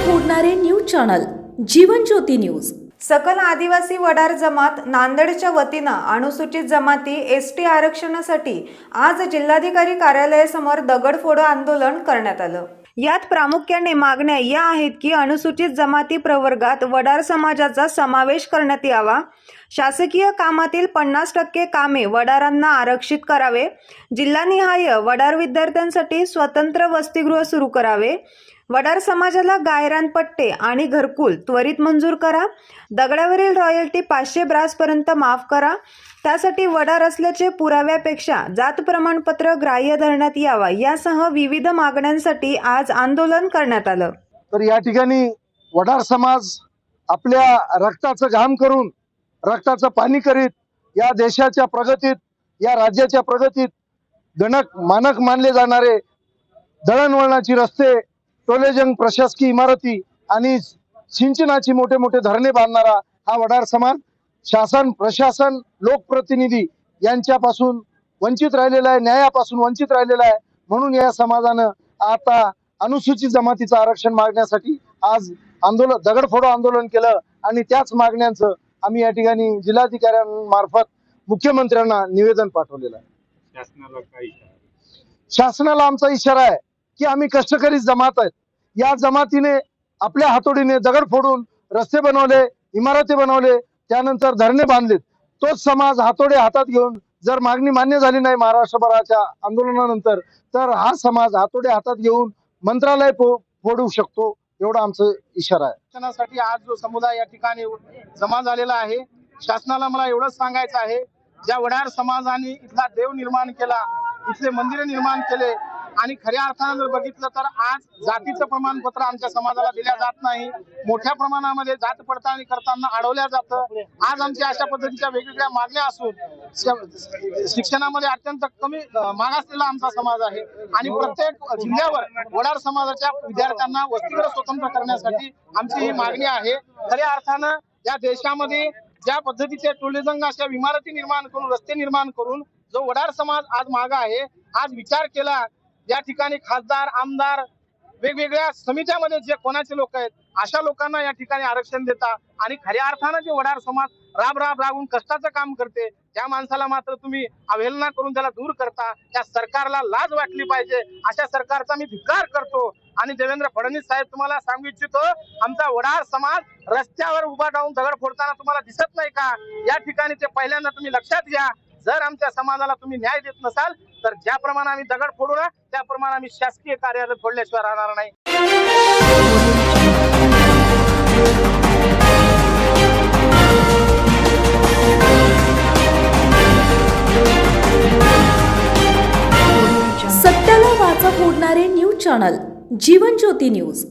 Channel Jeevan Jyoti news. सकल आदिवासी वडार जमात नांदेडच्या वतीनं अनुसूचित जमाती एस टी आरक्षणासाठी आज जिल्हाधिकारी कार्यालयासमोर दगडफोड आंदोलन करण्यात आलं. यात प्रामुख्याने मागण्या या आहेत की अनुसूचित जमाती प्रवर्गात वडार समाजाचा समावेश करण्यात यावा. शासकीय कामातील पन्नास टक्के कामे वडारांना आरक्षित करावे. जिल्हानिहाय वडार विद्यार्थ्यांसाठी स्वतंत्र वसतिगृह सुरू करावे. वडार समाजाला गायरान पट्टे आणि घरकुल त्वरित मंजूर करा. दगडावरील रॉयल्टी पाचशे ब्रासपर्यंत माफ करा. त्यासाठी वडार असल्याचे पुराव्यापेक्षा जात प्रमाणपत्र ग्राह्य धरण्यात यावा यासह विविध मागण्यांसाठी आज आंदोलन करण्यात आलं. तर या ठिकाणी वडार समाज आपल्या रक्ताचं घाम करून रक्ताचं पाणी करीत या देशाच्या प्रगतीत या राज्याच्या प्रगतीत गणक मानक मानले जाणारे दळणवळणाची रस्ते टोलेजंग प्रशासकीय इमारती आणि सिंचनाची मोठे मोठे धरणे बांधणारा हा वडार समाज शासन प्रशासन लोकप्रतिनिधी यांच्यापासून वंचित राहिलेला आहे न्यायापासून वंचित राहिलेला आहे. म्हणून या समाजानं आता अनुसूचित जमातीचं आरक्षण मागण्यासाठी आज आंदोलन दगडफोडो आंदोलन केलं आणि त्याच मागण्यांचं आम्ही या ठिकाणी जिल्हाधिकाऱ्यांमार्फत मुख्यमंत्र्यांना निवेदन पाठवलेलं आहे. शासनाला काय इशारा शासनाला आमचा इशारा आहे की आम्ही कष्टकरी जमात आहेत. या जमातीने आपल्या हातोडीने दगड फोडून रस्ते बनवले इमारती बनवले त्यानंतर धरणे बांधलेत तोच समाज हातोडे हातात घेऊन जर मागणी मान्य झाली नाही महाराष्ट्रभराच्या आंदोलनानंतर तर हा समाज हातोडे हातात घेऊन मंत्रालय फो- फोडू शकतो एवढा आमचा इशारा आहे. शिक्षणासाठी आज जो समुदाय या ठिकाणी जमा झालेला आहे शासनाला मला एवढंच सांगायचं आहे ज्या वडार समाजाने इथला देव निर्माण केला इथले मंदिर निर्माण केले आणि खऱ्या अर्थानं जर बघितलं तर आज जातीचं प्रमाणपत्र आमच्या समाजाला दिल्या जात नाही. मोठ्या प्रमाणामध्ये जात पडताळणी करताना अडवल्या जातं. आज आमच्या अशा पद्धतीच्या वेगवेगळ्या मागण्या असून शिक्षणामध्ये अत्यंत कमी मागासलेला आमचा समाज आहे. आणि प्रत्येक जिल्ह्यावर वडार समाजाच्या विद्यार्थ्यांना वस्तीकडे स्वतंत्र करण्यासाठी आमची ही मागणी आहे. खऱ्या अर्थानं या देशामध्ये ज्या पद्धतीचे टोलेजंग अशा इमारती निर्माण करून रस्ते निर्माण करून जो वडार समाज आज मागा आहे आज विचार केला या ठिकाणी खासदार आमदार वेगवेगळ्या समित्यामध्ये जे कोणाचे लोक आहेत अशा लोकांना या ठिकाणी आरक्षण देता आणि खऱ्या अर्थानं जे वडार समाज राब राब राबून कष्टाचं काम करते त्या माणसाला मात्र तुम्ही अवहेलना करून त्याला दूर करता. त्या सरकारला लाज वाटली पाहिजे. अशा सरकारचा मी धिक्कार करतो. आणि देवेंद्र फडणवीस साहेब तुम्हाला सांगू इच्छितो आमचा वडार समाज रस्त्यावर उभा राहून दगड फोडताना तुम्हाला दिसत नाही का? या ठिकाणी ते पहिल्यांदा तुम्ही लक्षात घ्या. जर आमच्या समाजाला तुम्ही न्याय देत नसाल तर ज्याप्रमाणे आम्ही दगड फोडू ना त्याप्रमाणे आम्ही शासकीय कार्यालय फोडल्याशिवाय राहणार नाही. सत्याला वाचा फोडणारे news channel Jeevan Jyoti news.